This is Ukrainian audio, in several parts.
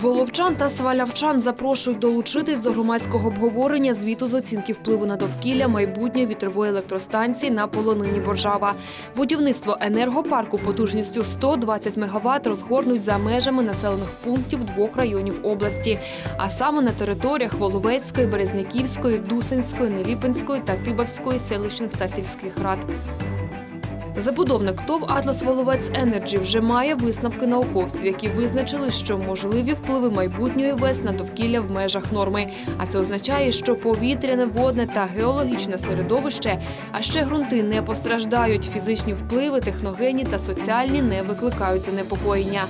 Воловчан та свалявчан запрошують долучитись до громадського обговорення звіту з оцінки впливу на довкілля майбутньої вітрової електростанції на полонині Боржава. Будівництво енергопарку потужністю 120 МВт розгорнуть за межами населених пунктів двох районів області, а саме на територіях Воловецької, Березняківської, Дусинської, Неліпинської та Тибавської селищних та сільських рад. Забудовник ТОВ «Атлас Воловець Енерджі» вже має висновки науковців, які визначили, що можливі впливи майбутньої ВЕС на довкілля в межах норми. А це означає, що повітряне, водне та геологічне середовище, а ще ґрунти не постраждають. Фізичні впливи, техногенні та соціальні не викликають занепокоєння.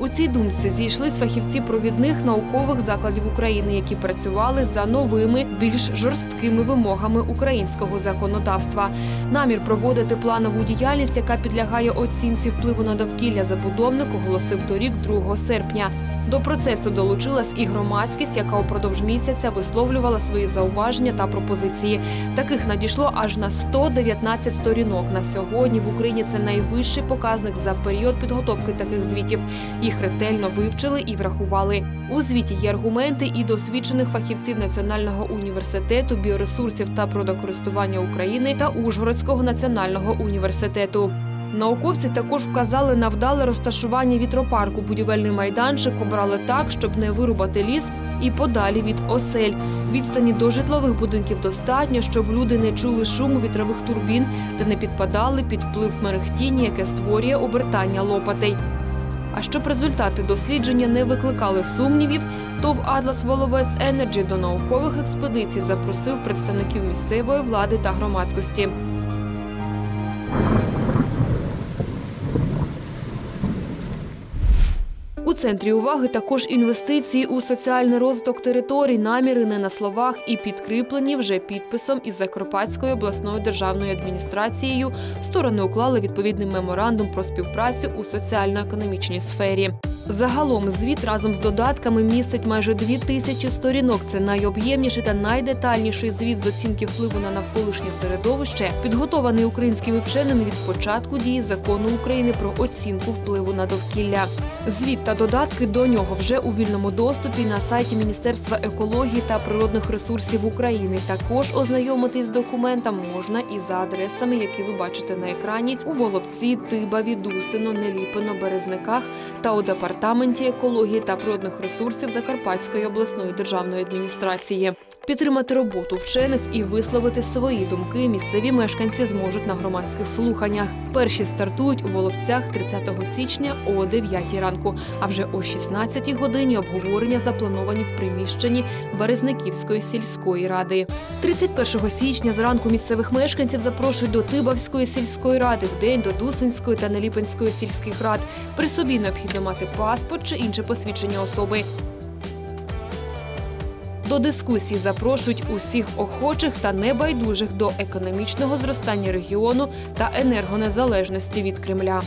У цій думці зійшлись фахівці провідних наукових закладів України, які працювали за новими, більш жорсткими вимогами українського законодавства. Намір проводити планову діяльність, яка підлягає оцінці впливу на довкілля забудовник, оголосив торік 2 серпня. До процесу долучилась і громадськість, яка упродовж місяця висловлювала свої зауваження та пропозиції. Таких надійшло аж на 119 сторінок. На сьогодні в Україні це найвищий показник за період підготовки таких звітів. Їх ретельно вивчили і врахували. У звіті є аргументи і досвідчених фахівців Національного університету біоресурсів та природокористування України та Ужгородського національного університету. Науковці також вказали на вдале розташування вітропарку. Будівельний майданчик обрали так, щоб не вирубати ліс і подалі від осель. Відстані до житлових будинків достатньо, щоб люди не чули шуму вітрових турбін та не підпадали під вплив мерехтіння, яке створює обертання лопатей. А щоб результати дослідження не викликали сумнівів, то в Атлас Воловець Енерджі до наукових експедицій запросив представників місцевої влади та громадськості. Центрі уваги також інвестиції у соціальний розвиток територій, наміри не на словах і підкріплені вже підписом із Закарпатською обласною державною адміністрацією. Сторони уклали відповідний меморандум про співпрацю у соціально-економічній сфері. Загалом звіт разом з додатками містить майже дві тисячі сторінок. Це найоб'ємніший та найдетальніший звіт з оцінки впливу на навколишнє середовище, підготований українськими вченими від початку дії закону України про оцінку впливу на довкілля. Звіт та додатки до нього вже у вільному доступі на сайті Міністерства екології та природних ресурсів України. Також ознайомитись з документом можна і за адресами, які ви бачите на екрані у Воловці, Тибаві, Дусино, Неліпино, Березниках та у департаменті екології та природних ресурсів Закарпатської обласної державної адміністрації. Підтримати роботу вчених і висловити свої думки місцеві мешканці зможуть на громадських слуханнях. Перші стартують у Воловцях 30 січня о 9 ранку. А вже о 16 годині обговорення заплановані в приміщенні Березниківської сільської ради. 31 січня зранку місцевих мешканців запрошують до Тибавської сільської ради, в день до Дусинської та Неліпинської сільських рад. При собі необхідно мати паспорт чи інше посвідчення особи. До дискусії запрошують усіх охочих та небайдужих до економічного зростання регіону та енергонезалежності від Кремля.